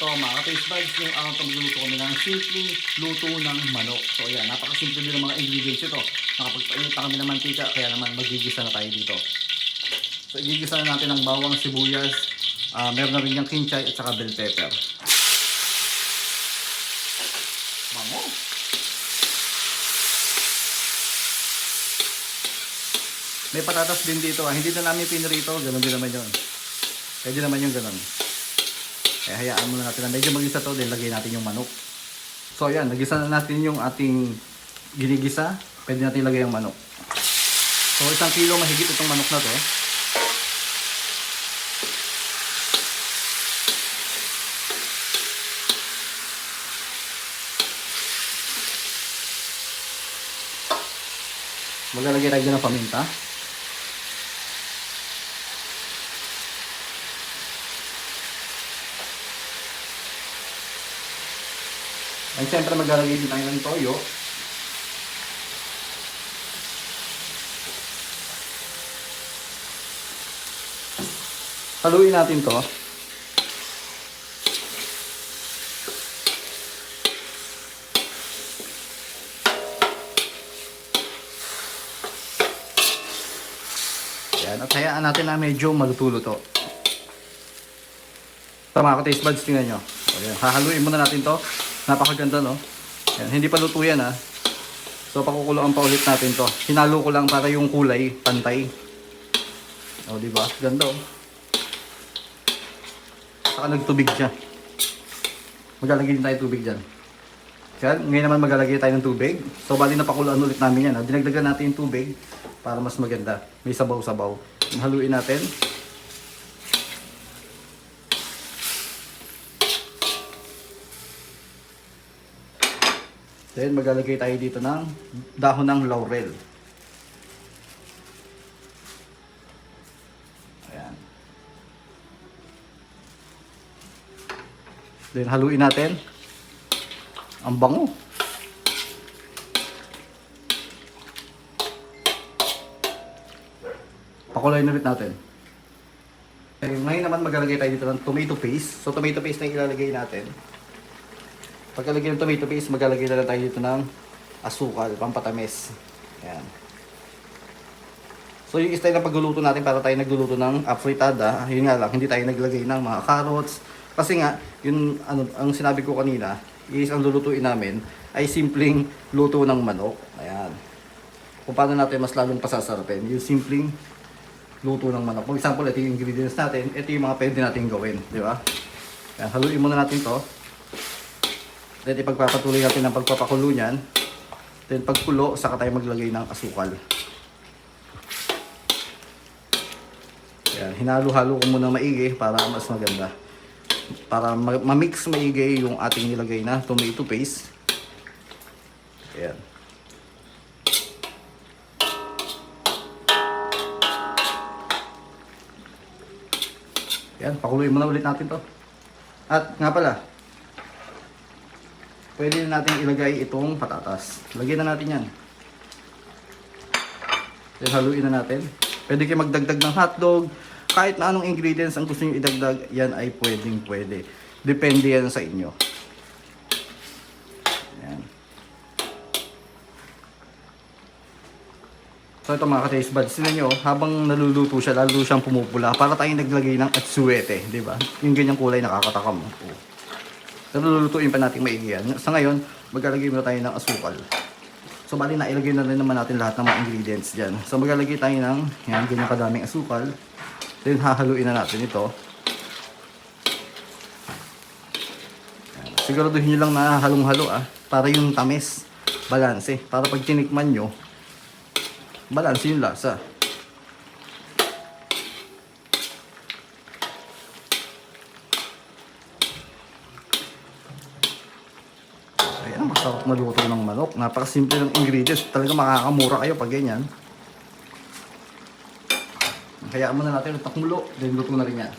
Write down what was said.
So mga ka-taste buds, yung araw ito magluluto kami ng simpleng luto ng manok. So ayan, napakasimple din ng mga ingredients ito. Nakapagpainit na kami ng mantika, kaya naman magigisa na tayo dito. So igigisa na natin ang bawang sibuyas, ah meron na rin yung kinchay at saka bell pepper. Bango! May patatas din dito ah. Hindi na namin pinirito, ganun din naman yun. Pwede naman yung ganun. Kaya hayaan muna natin na medyo magisa to, then lagay natin yung manok. So ayan, nagisa na natin yung ating ginigisa. Pwede natin ilagay yung manok. So isang kilo mahigit itong manok na to. Maglalagay tayo ng paminta. At siyempre maglalagay din tayo ng toyo. Haluin natin to. Yan, at hayaan natin na medyo malutulo to. Tama ka taste buds, tingnan nyo. O, yan. Hahaluin muna natin to. Napakaganda, no? Yan. Hindi pa luto yan, ha? So, pakukuloan pa ulit natin to. Hinalo ko lang para yung kulay pantay. O, di ba? Ganda, oh. Saka nagtubig siya. Maglalagay din tayo tubig dyan. Yan. Ngayon naman maglalagay tayo ng tubig. So, bali napakuloan ulit namin yan. Ha? Dinagdagan natin yung tubig para mas maganda. May sabaw-sabaw. Haluin natin. Then maglalagay tayo dito ng dahon ng laurel. Ayan. Then haluin natin. Ang bango. Pakulayin ulit natin. Ngayon naman maglalagay tayo dito ng tomato paste. So tomato paste na ilalagay natin. Pagkalagay ng tomato paste, maglalagay na lang tayo dito ng asukal, pampatamis. Ayan. So yung style na pagluluto natin para tayo nagluluto ng afritada, yun nga lang, hindi tayo naglagay ng mga carrots. Kasi nga, yun ano, ang sinabi ko kanina, is ang lulutuin namin ay simpleng luto ng manok. Ayan. Kung paano natin mas lalong pasasarapin, yung simpleng luto ng manok. For example, ito yung ingredients natin, ito yung mga pwede natin gawin, di ba? Haluin muna natin to. Then ipagpapatuloy natin ang pagpapakulo niyan. Then pagkulo, saka tayo maglagay ng asukal. Ayan, hinalo-halo ko muna maigi para mas maganda. Para ma- ma-mix maigi yung ating nilagay na tomato paste. Ayan. Ayan, pakuluin muna ulit natin to. At nga pala, pwede na natin ilagay itong patatas. Lagyan na natin yan. Then haluin na natin. Pwede kayo magdagdag ng hotdog. Kahit na anong ingredients ang gusto nyo idagdag, yan ay pwedeng pwede. Depende yan sa inyo. Yan. So ito mga ka-taste buds, tignan nyo, habang naluluto siya, lalo siyang pumupula. Para tayong naglagay ng atsuete, di ba? Yung ganyang kulay nakakatakam. Oh. Nalulutuin pa natin maigi. Sa ngayon, maglalagay muna tayo ng asukal. So bali na ilagay na rin naman natin lahat ng mga ingredients dyan. So maglalagay tayo ng yan, ganyan kadaming asukal. Then hahaluin na natin ito. Siguraduhin nyo lang na halong-halo ah. Para yung tamis, balanse. Para pag tinikman nyo, balanse yung lasa. Ayan, masarap maluto ng manok. Napakasimple ng ingredients. Talaga makakamura kayo pag ganyan. Hayaan muna natin ito kumulo, then luto na rin yan.